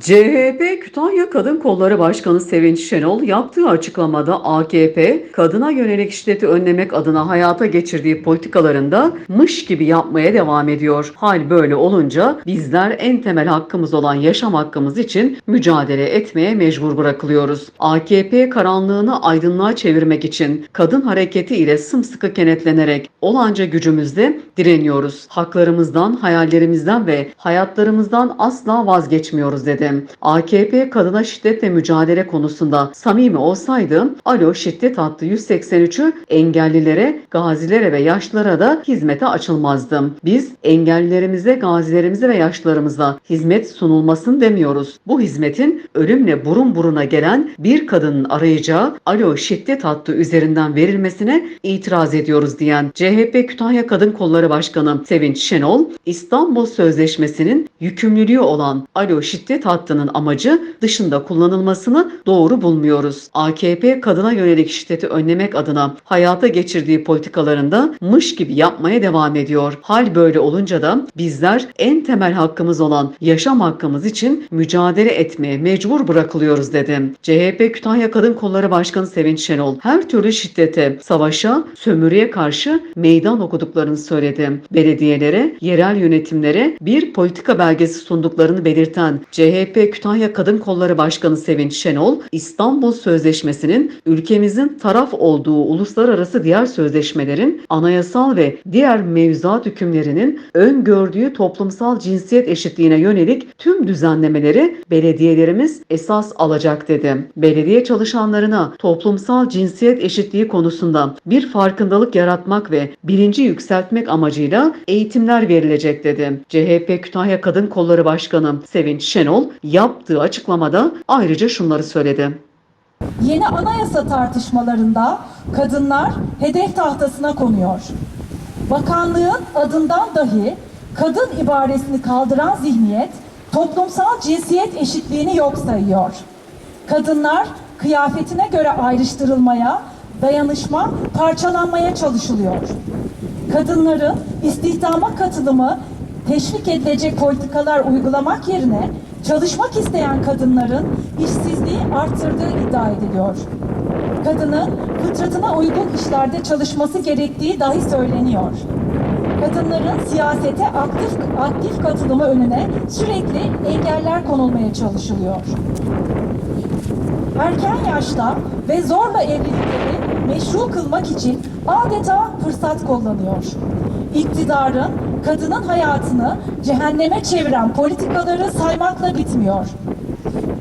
CHP Kütahya Kadın Kolları Başkanı Sevinç Şenol yaptığı açıklamada AKP kadına yönelik şiddeti önlemek adına hayata geçirdiği politikalarında mış gibi yapmaya devam ediyor. Hal böyle olunca bizler en temel hakkımız olan yaşam hakkımız için mücadele etmeye mecbur bırakılıyoruz. AKP karanlığını aydınlığa çevirmek için kadın hareketi ile sımsıkı kenetlenerek olanca gücümüzle direniyoruz. Haklarımızdan, hayallerimizden ve hayatlarımızdan asla vazgeçmiyoruz dedi. AKP kadına şiddetle mücadele konusunda samimi olsaydı Alo şiddet hattı 183'ü engellilere, gazilere ve yaşlılara da hizmete açılmazdı. Biz engellilerimize, gazilerimize ve yaşlılarımıza hizmet sunulmasın demiyoruz. Bu hizmetin ölümle burun buruna gelen bir kadının arayacağı Alo şiddet hattı üzerinden verilmesine itiraz ediyoruz diyen CHP Kütahya Kadın Kolları Başkanı Sevinç Şenol, İstanbul Sözleşmesi'nin yükümlülüğü olan Alo şiddet hattının amacı dışında kullanılmasını doğru bulmuyoruz. AKP kadına yönelik şiddeti önlemek adına hayata geçirdiği politikalarında mış gibi yapmaya devam ediyor. Hal böyle olunca da bizler en temel hakkımız olan yaşam hakkımız için mücadele etmeye mecbur bırakılıyoruz dedi. CHP Kütahya Kadın Kolları Başkanı Sevinç Şenol her türlü şiddete, savaşa, sömürüye karşı meydan okuduklarını söyledi. Belediyelere, yerel yönetimlere bir politika belgesi sunduklarını belirten CHP Kütahya Kadın Kolları Başkanı Sevinç Şenol, İstanbul Sözleşmesi'nin ülkemizin taraf olduğu uluslararası diğer sözleşmelerin anayasal ve diğer mevzuat hükümlerinin öngördüğü toplumsal cinsiyet eşitliğine yönelik tüm düzenlemeleri belediyelerimiz esas alacak dedi. Belediye çalışanlarına toplumsal cinsiyet eşitliği konusunda bir farkındalık yaratmak ve bilinci yükseltmek amacıyla eğitimler verilecek dedi. CHP Kütahya Kadın Kolları Başkanı Sevinç Şenol yaptığı açıklamada ayrıca şunları söyledi. Yeni anayasa tartışmalarında kadınlar hedef tahtasına konuyor. Bakanlığın adından dahi kadın ibaresini kaldıran zihniyet toplumsal cinsiyet eşitliğini yok sayıyor. Kadınlar kıyafetine göre ayrıştırılmaya, dayanışma, parçalanmaya çalışılıyor. Kadınların istihdama katılımı teşvik edilecek politikalar uygulamak yerine çalışmak isteyen kadınların işsizliği arttırdığı iddia ediliyor. Kadının fıtratına uygun işlerde çalışması gerektiği dahi söyleniyor. Kadınların siyasete aktif aktif katılımı önüne sürekli engeller konulmaya çalışılıyor. Erken yaşta ve zorla evlilikleri meşru kılmak için adeta fırsat kullanıyor. İktidarın kadının hayatını cehenneme çeviren politikaları saymakla bitmiyor.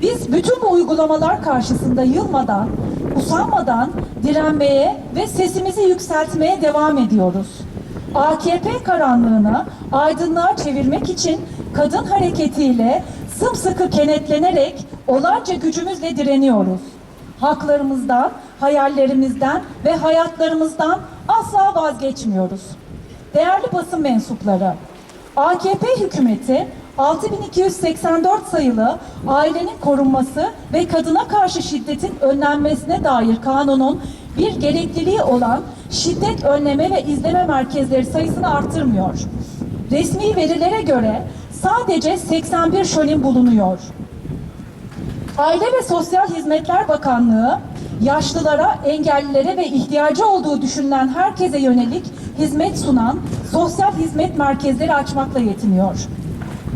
Biz bütün bu uygulamalar karşısında yılmadan, usanmadan direnmeye ve sesimizi yükseltmeye devam ediyoruz. AKP karanlığını aydınlığa çevirmek için kadın hareketiyle sımsıkı kenetlenerek olanca gücümüzle direniyoruz. Haklarımızdan, hayallerimizden ve hayatlarımızdan asla vazgeçmiyoruz. Değerli basın mensupları, AKP hükümeti 6284 sayılı ailenin korunması ve kadına karşı şiddetin önlenmesine dair kanunun bir gerekliliği olan şiddet önleme ve izleme merkezleri sayısını arttırmıyor. Resmi verilere göre sadece 81 şölin bulunuyor. Aile ve Sosyal Hizmetler Bakanlığı yaşlılara, engellilere ve ihtiyacı olduğu düşünülen herkese yönelik hizmet sunan sosyal hizmet merkezleri açmakla yetiniyor.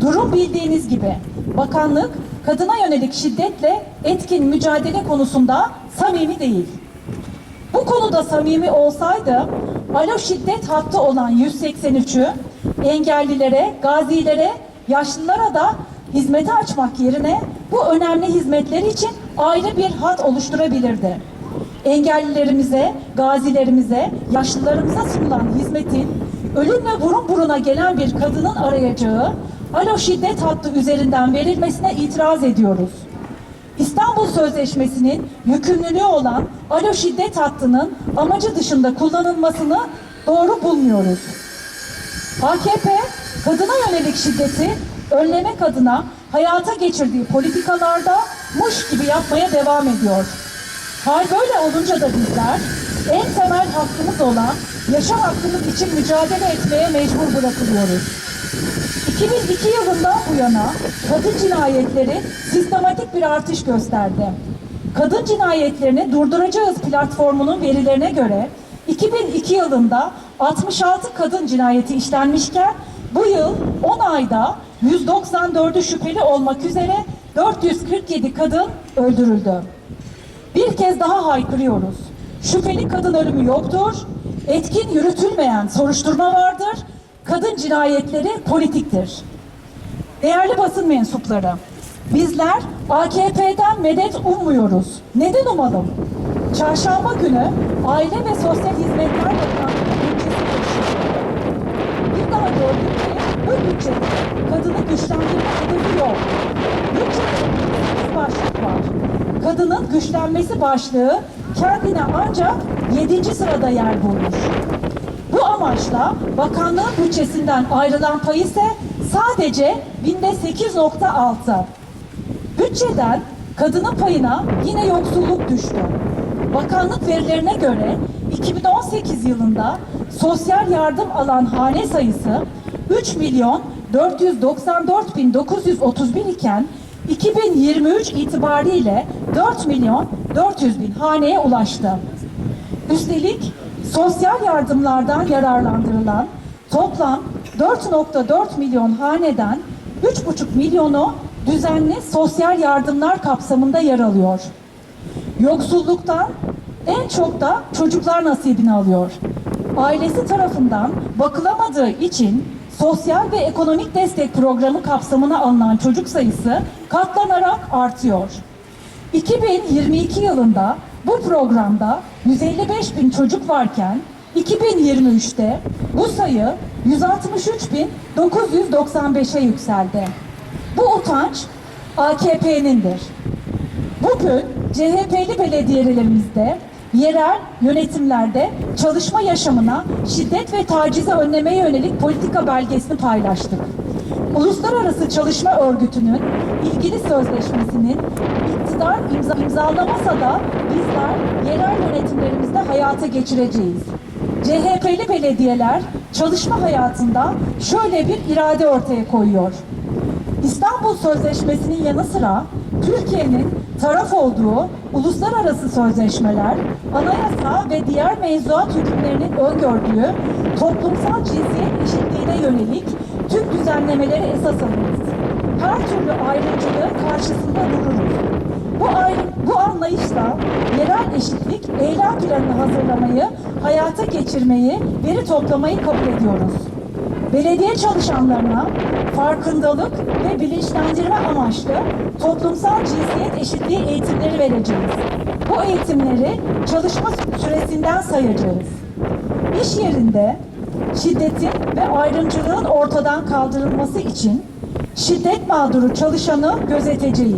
Durum bildiğiniz gibi bakanlık kadına yönelik şiddetle etkin mücadele konusunda samimi değil. Bu konuda samimi olsaydı alo şiddet hattı olan 183'ü engellilere, gazilere, yaşlılara da hizmeti açmak yerine bu önemli hizmetler için ayrı bir hat oluşturabilirdi. Engellilerimize, gazilerimize, yaşlılarımıza sunulan hizmetin ölümle burun buruna gelen bir kadının arayacağı alo şiddet hattı üzerinden verilmesine itiraz ediyoruz. İstanbul Sözleşmesi'nin yükümlülüğü olan alo şiddet hattının amacı dışında kullanılmasını doğru bulmuyoruz. AKP kadına yönelik şiddeti önlemek adına hayata geçirdiği politikalarda muş gibi yapmaya devam ediyor. Hal böyle olunca da bizler en temel hakkımız olan yaşam hakkımız için mücadele etmeye mecbur bırakılıyoruz. 2002 yılından bu yana kadın cinayetleri sistematik bir artış gösterdi. Kadın cinayetlerini durduracağız platformunun verilerine göre 2002 yılında 66 kadın cinayeti işlenmişken bu yıl 10 ayda 194'ü şüpheli olmak üzere 447 kadın öldürüldü. Bir kez daha haykırıyoruz. Şüpheli kadın ölümü yoktur. Etkin yürütülmeyen soruşturma vardır. Kadın cinayetleri politiktir. Değerli basın mensupları, bizler AKP'den medet ummuyoruz. Neden umalım? Çarşamba günü Aile ve Sosyal Hizmetler Bakanlığı bütçede kadını güçlendirme hedefi yok. Bir başlık var. Kadının güçlenmesi başlığı kendine ancak 7. sırada yer bulmuş. Bu amaçla bakanlığın bütçesinden ayrılan pay ise sadece binde 8.6. Bütçeden kadının payına yine yoksulluk düştü. Bakanlık verilerine göre 2018 yılında sosyal yardım alan hane sayısı 3 milyon 494 bin 931 iken 2023 itibariyle 4 milyon 400 bin haneye ulaştı. Üstelik sosyal yardımlardan yararlandırılan toplam 4.4 milyon haneden 3,5 milyonu düzenli sosyal yardımlar kapsamında yer alıyor. Yoksulluktan en çok da çocuklar nasibini alıyor. Ailesi tarafından bakılamadığı için sosyal ve ekonomik destek programı kapsamına alınan çocuk sayısı katlanarak artıyor. 2022 yılında bu programda 155 bin çocuk varken 2023'te bu sayı 163.995'e yükseldi. Bu utanç AKP'nindir. Bugün CHP'li belediyelerimizde, yerel yönetimlerde çalışma yaşamına şiddet ve tacizi önlemeye yönelik politika belgesini paylaştık. Uluslararası Çalışma Örgütü'nün ilgili sözleşmesinin iktidar imza, imzalamasa da bizler yerel yönetimlerimizde hayata geçireceğiz. CHP'li belediyeler çalışma hayatında şöyle bir irade ortaya koyuyor. İstanbul Sözleşmesi'nin yanı sıra Türkiye'nin taraf olduğu uluslararası sözleşmeler, anayasa ve diğer mevzuat hükümlerinin öngördüğü toplumsal cinsiyet eşitliğine yönelik tüm düzenlemeleri esas alırız. Her türlü ayrımcılığı karşısında dururuz. Bu, ayrı, bu anlayışla yerel eşitlik eylem planını hazırlamayı, hayata geçirmeyi, veri toplamayı kabul ediyoruz. Belediye çalışanlarına farkındalık ve bilinçlendirme amaçlı toplumsal cinsiyet eşitliği eğitimleri vereceğiz. Bu eğitimleri çalışma süresinden sayacağız. İş yerinde şiddetin ve ayrımcılığın ortadan kaldırılması için şiddet mağduru çalışanı gözeteceğiz.